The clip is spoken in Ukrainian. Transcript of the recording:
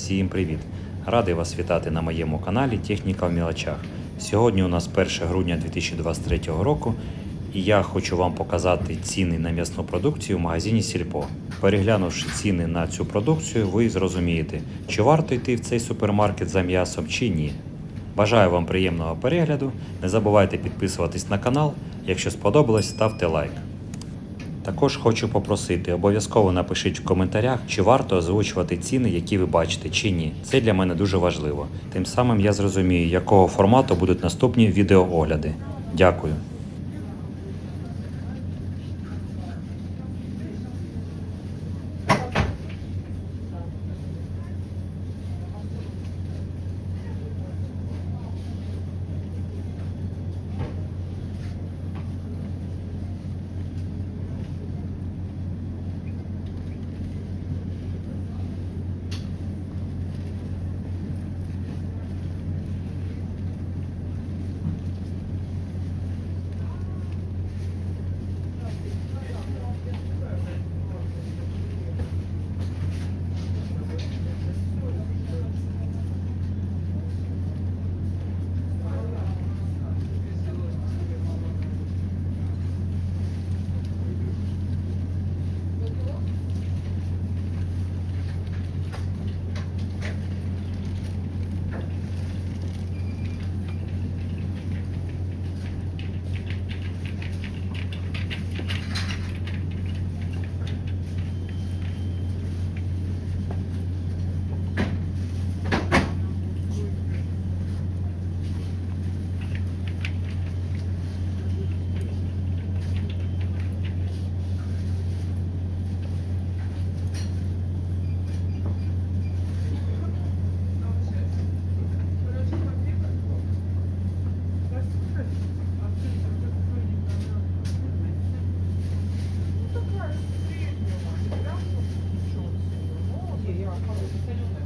Всім привіт! Радий вас вітати на моєму каналі Техніка в мілочах. Сьогодні у нас 1 грудня 2023 року, і я хочу вам показати ціни на м'ясну продукцію в магазині Сільпо. Переглянувши ціни на цю продукцію, ви зрозумієте, чи варто йти в цей супермаркет за м'ясом чи ні. Бажаю вам приємного перегляду. Не забувайте підписуватись на канал. Якщо сподобалось, ставте лайк. Також хочу попросити, обов'язково напишіть в коментарях, чи варто озвучувати ціни, які ви бачите, чи ні. Це для мене дуже важливо. Тим самим я зрозумію, якого формату будуть наступні відеоогляди. Дякую. Thank you.